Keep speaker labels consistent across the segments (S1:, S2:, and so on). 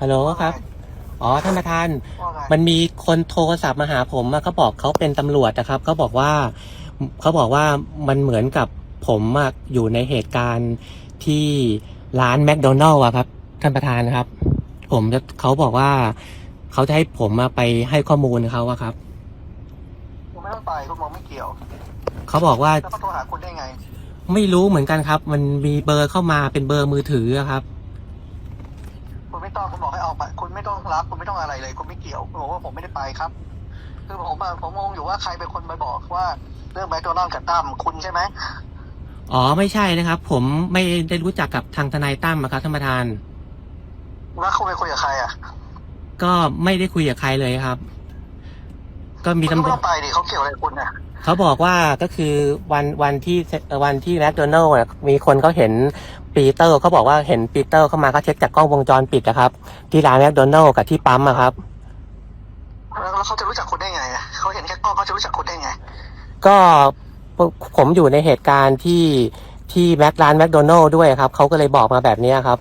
S1: ฮัลโหลครับ อ๋อท่านประธาน
S2: ว่าไง
S1: มันมีคนโทรศัพท์มาหาผมอะเขาบอกเขาเป็นตำรวจนะครับเขาบอกว่าเขาบอกว่ามันเหมือนกับผมอะอยู่ในเหตุการณ์ที่ร้านแมคโดนัลล์อะครับ ท่านประธานครับ ผมจะเขาบอกว่าเขาจะให้ผมมาไปให้ข้อมูลเขาอะครับ
S2: คุณไม่ต้องไปคุณมองไม่เกี่ยว
S1: เขาบอกว่า
S2: แล้วเขาโทรหาคุณได้ไง
S1: ไม่รู้เหมือนกันครับ มันมีเบอร์เข้ามาเป็นเบอร์มือถืออะครับ
S2: คุณ ไม่ต้องคุณบอกให้ออกไปคุณไม่ต้องรับ คุณไม่ต้องอะไรเลย คุณไม่เกี่ยวคุณบอกว่าผมไม่ได้ไปครับ คือผมอะผมงงอยู่ว่าใครเป็นคนไปบอกว่าเรื่องแมคโดนัลด์กับตั้มคุณใช่ไหม
S1: อ๋อไม่ใช่นะครับ ผมไม่ได้รู้จักกับทางทนายตั้มอะครับท่านประธาน
S2: แล้วคุณไปคุยกับใครอะ
S1: ก็ไม่ได้คุยกับใครเลยครับ ก็มี
S2: คุณ
S1: ตำร
S2: ไม่
S1: วจ
S2: ต้องไปดิเขาเกี่ยวอะไรกับคุณอะ
S1: เขาบอกว่าก็คือวันวันที่วันที่แมคโดนัลล์มีคนเขาเห็น ปีเตอร์เขาบอกว่าเห็นปีเตอร์เข้ามาเขาเช็คจากกล้องวงจรปิดนะครับ ที่ร้านแมคโดนัลล์กับที่ปั๊มอะครับ
S2: แล้วแล้วเขาจะรู้จักคุณได้ไงอะเขาเห็นแค่กล้องเขาจะรู้จักคุณได้ไง
S1: ก็ผมอยู่ในเหตุการณ์ที่ที่แมคร้านแมคโดนัลล์ด้วยครับเขาก็เลยบอกมาแบบนี้ครับ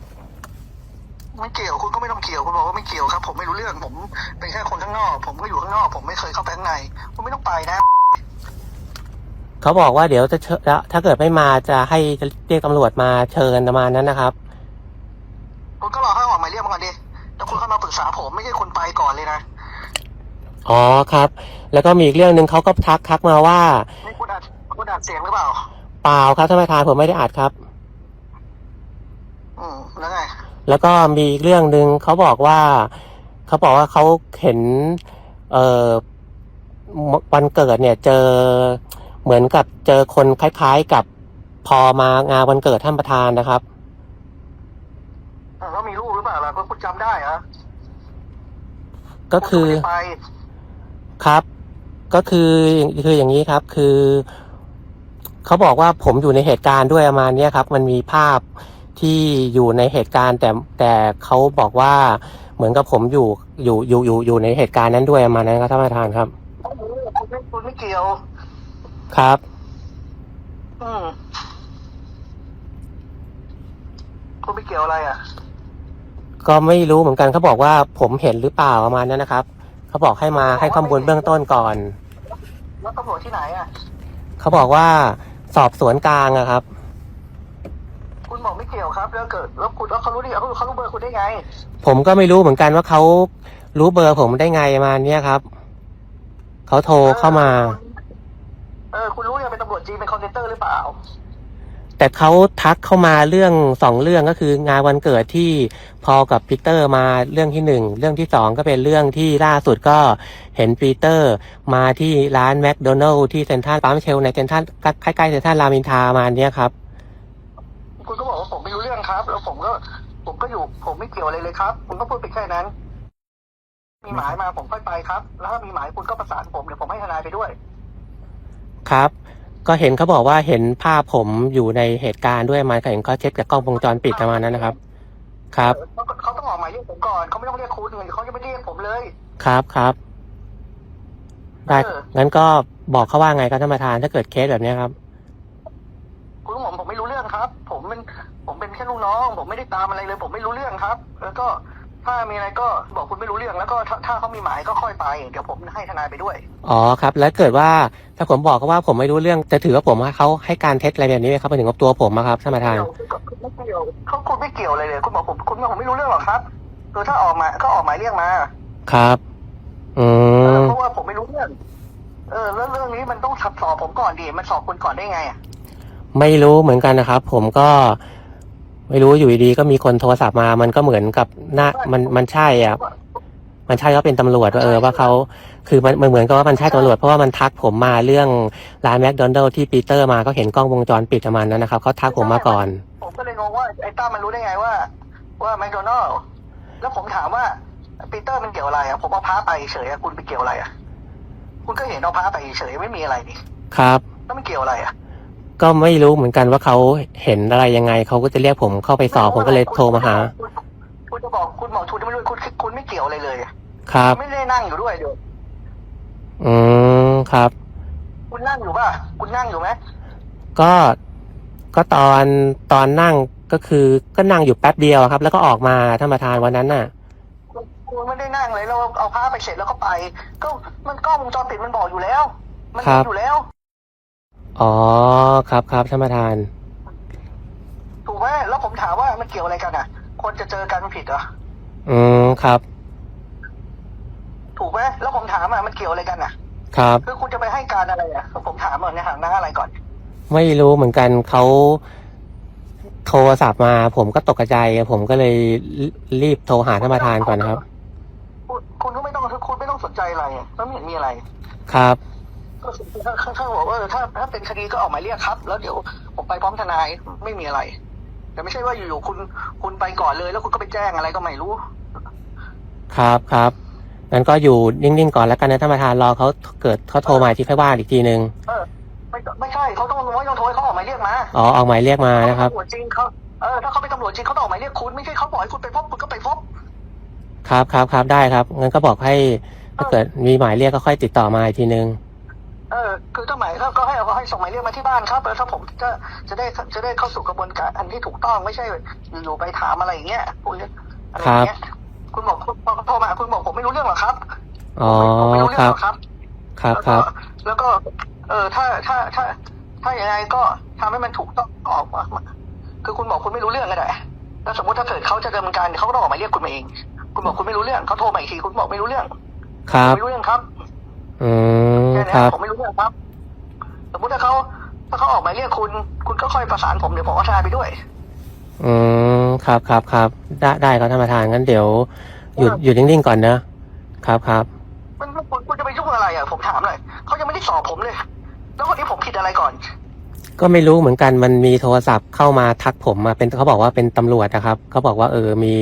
S2: ไม่เกี่ยวคุณก็ไม่ต้องเกี่ยวคุณบอกว่าไม่เกี่ยวครับ ผมไม่รู้เรื่องผมเป็นแค่คนข้างนอก ผมก็อยู่ข้างนอก ผมไม่เคยเข้าไปข้างในคุณไม่ต้องไปนะ
S1: เขาบอกว่าเดี๋ยวจะเชิญถ้าเกิดไม่มาจะให้เรียกตำรวจมาเชิญประมาณนั้นนะครับ
S2: คุณก็รอให้ออกหมายเรียกมาก่อนดิแล้วคุณเข้ามาปรึกษาผมไม่ใช่คุณไปก่อนเลยนะ
S1: อ๋อครับ แล้วก็มีอีกเรื่องหนึ่งเขาก็ทักทักมาว่า
S2: นี่คุณอัดคุณอัดเสียงหรือเปล่า
S1: เปล่าครับท่านประธานผมไม่ได้อัดครับ
S2: อืมแล้วไง
S1: แล้วก็มีอีกเรื่องหนึ่งเขาบอกว่าเขาบอกว่าเขาเห็น เอ่อวันเกิดเนี่ย เจอ เหมือนกับเจอคนคล้าย ๆกับพอมางานวันเกิดท่านประธานนะครับ
S2: อะแล้วมีรูปหรือเปล่าล่ะคุณจำได้เหรอ
S1: ก็คือ
S2: ณไม่ได้ไป
S1: ครับ ก็คือคืออย่างนี้ครับ คือเขาบอกว่าผมอยู่ในเหตุการณ์ด้วยประมาณเนี้ยครับ มันมีภาพที่อยู่ในเหตุการณ์ แต่แต่เขาบอกว่าเหมือนกับผมอยู่อยู่อยู่อยู่อยู่ในเหตุการณ์นั้นด้วยประมาณนั้นครับท่านประธานครับ
S2: คุณไม่คุณไม่เกี่ยว
S1: ครับ
S2: อืมคุณไม่เกี่ยวอะไรอะ
S1: ก็ไม่รู้เหมือนกันเขาบอกว่าผมเห็นหรือเปล่าประมาณนั้นนะครับ เขาบอกให้มาให้ข้อมูลเบื้องต้นก่อน
S2: แล้วตำรวจที่ไหนอะ
S1: เขาบอกว่าสอบสวนกลางอะครับ
S2: คุณบอกไม่เกี่ยวครับ แล้วเกิดแล้วคุณแล้วเขารู้ดิเขาเขารู้เบอร์คุณได้ไง
S1: ผมก็ไม่รู้เหมือนกันว่าเขารู้เบอร์ผมได้ไงประมาณเนี้ยครับ เขาโทรเข้ามา
S2: เอ อคุณรู้ยังเป็นตำรวจจีนเป็นคอนเซนเตอร์หรือเปล่า
S1: แต่เขาทักเข้ามาเรื่องสองเรื่องก็คืองานวันเกิดที่พอกับปีเตอร์มาเรื่องที่หนึ่งเรื่องที่สองก็เป็นเรื่องที่ล่าสุดก็เห็นปีเตอร์มาที่ร้านแมคโดนัลล์ที่เซ็นทรัลปั๊มเชลในเซ็นทรัลใกล้ๆเซ็นทรัลรามอินทราประมาณเนี้ยครับ
S2: คุณก็บอกว่าผมไม่รู้เรื่องครับ แล้วผมก็ผมก็อยู่ผมไม่เกี่ยวอะไรเลยครับ คุณก็พูดไปแค่นั้น มีหมายมาผมค่อยไปครับ แล้วถ้ามีหมายคุณก็ประสานผมเดี๋ยวผมให้ทนายไปด้วย
S1: ครับ ก็เห็นเขาบอกว่าเห็นภาพผมอยู่ในเหตุการณ์ด้วยมาเห็นเขาเช็คจากกล้องวงจรปิดประมาณนั้นนะครับ ครับ
S2: เขาเขาต้องออกหมายเรียกผมก่อนเขาไม่ต้องเรียกคุณเลยเขายังไม่เรียกผมเลย
S1: ครับครับได้
S2: เออ
S1: งั้นก็บอกเขาว่าไงครับท่านประธานถ้าเกิดเคสแบบเนี้ยครับ
S2: คุณต้องบอกผมไม่รู้เรื่องครับ ผมเป็นผมเป็นแค่ลูกน้อง ผมไม่ได้ตามอะไรเลย ผมไม่รู้เรื่องครับ แล้วก็ ถ้ามีอะไรก็บอกคุณไม่รู้เรื่องแล้วก็ถ้าถ้าเขามีหมายก็ค่อยไป เดี๋ยวผมให้ทนายไปด้วย
S1: อ๋อครับ แล้วเกิดว่าถ้าผมบอกเขาว่าผมไม่รู้เรื่องจะถือว่าผมว่าเขาให้การเท็จอะไรแบบนี้ไหมครับไปถึงกับตัวผมอะครับท่านประธาน
S2: ไม่เกี่ยวเขาคุณไม่เกี่ยวอะไรเลยคุณบอกผมคุณบอกผมไม่รู้เรื่องหรอกครับคือถ้าออกมาก็ออกหมายเรียกมา
S1: ครับ อื
S2: เออ
S1: ม
S2: เพราะว่าผมไม่รู้เรื่อง เออแล้วเรื่องนี้มันต้องสอบผมก่อนดิมันสอบคุณก่อนได้ไงอะ
S1: ไม่รู้เหมือนกันนะครับ ผมก็ ไม่รู้อยู่ดีๆก็มีคนโทรศัพท์มา มันก็เหมือนกับน่ามันมันใช่อะ มันใช่ว่าเป็นตำรวจว่าเออว่าเขาคือมันมันเหมือนกับว่ามันใช่ตำรวจเพราะว่ามันทักผมมาเรื่องร้านแมคโดนัลล์ที่ปีเตอร์มาก็เห็นกล้องวงจรปิดประมาณนั้นนะครับเขาทักผมมาก่อน
S2: ผมก็เลยงงว่าไอ้ต้ามันรู้ได้ไงว่า ว่าแมคโดนัลล์แล้วผมถามว่าปีเตอร์มันเกี่ยวอะไรอะผมเอาพาไปเฉยอะคุณไปเกี่ยวอะไรอะ คุณก็เห็นเอาพาไปเฉยไม่มีอะไรนี่
S1: ครับ
S2: แล้วมันเกี่ยวอะไรอะ
S1: ก็ไม่รู้เหมือนกันว่าเขาเห็นอะไรยังไง เขาก็จะเรียกผมเข้าไปสอบผมก็เลยโทรมาหา
S2: คุณคุณจะบอกคุณบอกคุณไม่รู้คุณคุณไม่เกี่ยวอะไรเลยอะ
S1: ครับ
S2: ไม่ได้นั่งอยู่ด้วยเดี๋ยว
S1: อืมครับ
S2: คุณนั่งอยู่ป่ะคุณนั่งอยู่ไหม
S1: ก็ก็ตอนตอนนั่งก็คือก็นั่งอยู่แป๊บเดียวครับ แล้วก็ออกมาท่านประธานวันนั้นน่ะ
S2: ไม่ได้นั่งเลยเราเอาผ้าไปเสร็จแล้วก็ไป ก็มันกล้องวงจรปิดมันบอกอยู่แล้ว มัน
S1: ครั
S2: มี
S1: บ
S2: อยู่แล้ว
S1: อ๋อครับครับท่านประธาน
S2: ถูกไหมแล้วผมถามว่ามันเกี่ยวอะไรกันอะ คนจะเจอกันมันผิดเหรอ
S1: อืมครับ
S2: ถูกไหมแล้วผมถามอะมันเกี่ยวอะไรกันอะ
S1: ครับ
S2: คือคุณจะไปให้การอะไรอะผมถามก่อนในฐานะอะไรก่อน
S1: ไม่รู้เหมือนกันเขาโทรศัพท์มา ผมก็ตกใจผมก็เลยรีบโทรหาท่านประธานก่อนนะครับ
S2: คุณคุณก็ไม่ต้องคุณไม่ต้องสนใจอะไรอะแล้วไม่เห็นมีอะไร
S1: ครับ
S2: ก็ถ้าถ้าถ้าบอกว่าเออถ้าถ้าเป็นคดีก็ออกหมายเรียกครับ แล้วเดี๋ยวผมไปพร้อมทนายไม่มีอะไร แต่ไม่ใช่ว่าอยู่ๆคุณคุณไปก่อนเลย แล้วคุณก็ไปแจ้งอะไรก็ไม่รู้
S1: ครับครับงั้นก็อยู่นิ่งๆก่อนแล้วกันนะท่านประธานรอเขาเกิดเขาโทรมาที่ค่อยว่าอีกทีนึง
S2: เออไม่ไม่ใช่เขาต้องไม่ต้องโทรให้เขาออกหมายเรียกมา
S1: อ๋อออกหมายเรียกมานะครับ
S2: ตำรวจจริงเขาเออถ้าเขาเป็นตำรวจจริงเขาต้องออกหมายเรียกคุณไม่ใช่เขาบอกให้คุณไปพบคุณก็ไปพบ
S1: ครับครับครับได้ครับงั้นก็บอกให้ถ้าเกิดมีหมายเรียกก็ค่อยติดต่อมาอีกทีนึง
S2: เออคือถ้าหมายก็ก็ให้เอาให้ส่งหมายเรียกมาที่บ้านครับแล้วถ้าผมจะจะได้จะได้เข้าสู่กระบวนการอันที่ถูกต้องไม่ใช่อยู่ๆไปถามอะไรอย่างเงี้ยคุณอะไรอย่างเงี้ยคุณบอกคุณพอโทรมาคุณบอกผมไม่รู้เรื่องหรอกครับ
S1: อ๋อ
S2: ผมไม่รู้
S1: ค
S2: เรื่อ
S1: รั
S2: ง
S1: บ
S2: หรอกครับ
S1: ครับ ครับ
S2: แล้วก็ เออถ้าถ้าถ้า ถ้าอย่างไรก็ทำให้มันถูกต้องออกมาคือคุณบอกคุณไม่รู้เรื่องก็ได้แล้วสมมติถ้าเกิดเขาจะดำเนินการเขาก็ต้องออกหมายเรียกคุณมาเอง คุณบอกคุณไม่รู้เรื่องเขาโทรมาอีกทีคุณบอกไม่รู้เรื่อง
S1: ครับ
S2: ไม่รู้เรื่องครับ
S1: อืม
S2: แค่นี้
S1: ครับ
S2: ผมไม่รู้เรื่องครับ สมมติถ้าเขาถ้าเขาออกหมายเรียกคุณ คุณก็ค่อยประสานผมเดี๋ยวผมเอาทนายไปด้วย
S1: อืมครับครับครับได้ได้ครับท่านประธานงั้นเดี๋ยวหยุด
S2: เออ
S1: หยุดนิ่งๆก่อนนะครับครับ
S2: มันมันคุณคุณจะไปยุ่งอะไรอะผมถามหน่อยเขายังไม่ได้สอบผมเลย แล้ววันนี้ผมผิดอะไรก่อน
S1: ก็ไม่รู้เหมือนกันมันมีโทรศัพท์เข้ามาทักผมมาเป็นเขาบอกว่าเป็นตำรวจนะครับเขาบอกว่าเออมี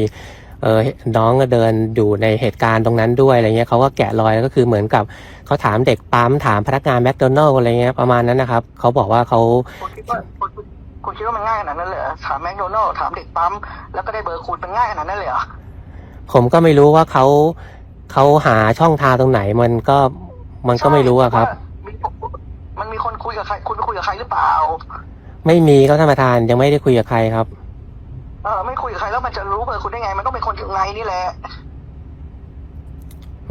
S1: เออน้องก็เดินอยู่ในเหตุการณ์ตรงนั้นด้วยอะไรเงี้ยเขาก็แกะรอยแล้วก็คือเหมือนกับเขาถามเด็กปั๊มถามพนักงานแมคโดนัลล์อะไรเงี้ยประมาณนั้นนะครับเขาบอกว่าเขา
S2: คุณคิดว่าคุณคุณคุณคิดว่ามันง่ายขนาดนั้นเลยเหรอถามแมคโดนัลล์ถามเด็กปั๊มแล้วก็ได้เบอร์คุณมันง่ายขนาดนั้นเลยเหรอ
S1: ผมก็ไม่รู้ว่าเขาเขาหาช่องทางตรงไหนมันก็มันก็ไม่รู้อะครับ
S2: ใช่ว่ามีมันมีคนคุยกับใครคุณไปคุยกับใครหรือเปล่า
S1: ไม่มีครับท่านประธานยังไม่ได้คุยกับใครครับ
S2: เออไม่คุยกับ ใครแล้วมันจะรู้เบอร์คุณได้ไง มันต้องเป็นคนยังไงนี่แหละ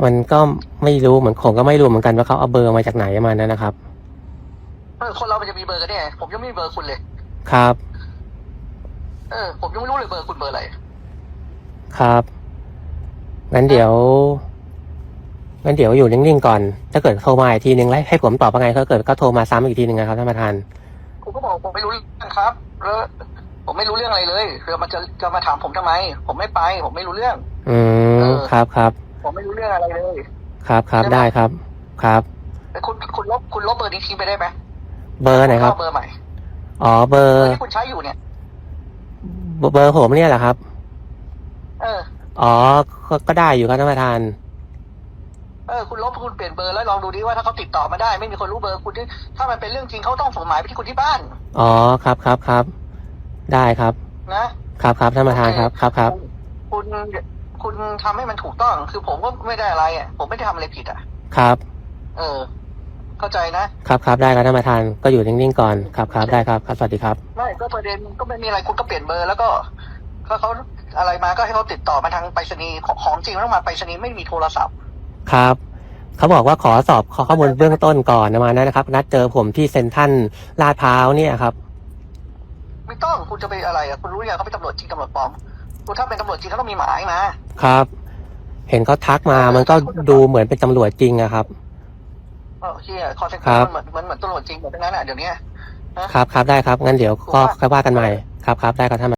S1: มันก็ไม่รู้เหมือนผมก็ไม่รู้เหมือนกันว่าเขาเอาเบอร์มาจากไหนมานั่นนะครับ
S2: เออคนเรามันจะมีเบอร์กันได้ไงผมยังไม่มีเบอร์คุณเลย
S1: ครับ
S2: เออ ผมยังไม่รู้เลยเบอร์คุณเบอร์อะไร
S1: ครับ งั้นเดี๋ยว งั้นเดี๋ยวอยู่นิ่งๆก่อน ถ้าเกิดโทรมาอีกทีนึงแล้วให้ผมตอบว่าไงถ้าเกิดก็โทรมาซ้ำอีกทีนึงนะครับท่านประธาน
S2: คุณก็บอกผมไม่รู้เรื่องครับแล้ว ผมไม่รู้เรื่องอะไรเลยคือมันจะจะมาถามผมทำไม ผมไม่ไป ผมไม่รู้เรื่อง
S1: อืม
S2: เออ
S1: ครับครับ
S2: ผมไม่รู้เรื่องอะไรเลย
S1: ครับครับ
S2: ใช่ไหม
S1: ได้ครับ ครับ
S2: แต่คุณคุณลบคุณลบเบอร์นี้ทิ้งไปได้ไหม
S1: เบอร์ไหนครับ
S2: เข้าเบอร์ใหม่
S1: อ๋อเบอ
S2: เบอ
S1: ร์
S2: ร์ที่คุณใช้อยู่เนี่ย
S1: เบอร์ผมเนี่ยแหละครับ
S2: เออ
S1: อ๋อก็ก็ได้อยู่ครับท่านประธาน
S2: เออคุณลบคุณเปลี่ยนเบอร์แล้วลองดูดิว่าถ้าเขาติดต่อมาได้ ไม่มีคนรู้เบอร์คุณที่ถ้ามันเป็นเรื่องจริงเขาต้องส่งหมายไปที่คุณที่บ้าน
S1: อ๋อครับครับครับ ได้ครับ
S2: นะครับ
S1: ครับท่านประธานครับครับครับ
S2: คุณคุณทำให้มันถูกต้อง คือผมก็ไม่ได้อะไรอะ ผมไม่ได้ทำอะไรผิดอะ
S1: ครับ
S2: เออ เข้าใจนะ
S1: ครับครับได้ครับท่านประธานก็อยู่นิ่งๆก่อนครับครับได้ครับครับสวัสดีครับ
S2: ไม่ก็ประเด็นก็ไม่มีอะไรคุณก็เปลี่ยนเบอร์แล้วก็ถ้าเขาอะไรมาก็ให้เขาติดต่อมาทางไปรษณีย์ของของจริงต้องมาไปรษณีย์ไม่มีโทรศัพท์
S1: ครับเขาบอกว่าขอสอบขอข้อมูลเบื้องต้นก่อนประมาณนั้นนะครับ นัดเจอผมที่เซ็นทรัลลาดพร้าวเนี่ยครับ
S2: ไม่ต้องคุณจะไปอะไรอะคุณรู้ยังเขาเป็นตำรวจจริงตำรวจปลอมคุณถ้าเป็นตำรวจจริงเขาต้องมีหมายมา
S1: ครับ เห็นเขาทักมามันก็ดูเหมือนเป็นตำรวจจริงอะครับ
S2: เออเฮียคอนเซ็ปต์
S1: ครับ
S2: มันเหมือนเหมือนเหมือนตำรวจจริงหมดทั้งนั้นอะเดี๋ยวนี้
S1: ครับครับได้ครับงั้นเดี๋ยวก็ค่อยว่ากันใหม่ครับครับได้ครับท่าน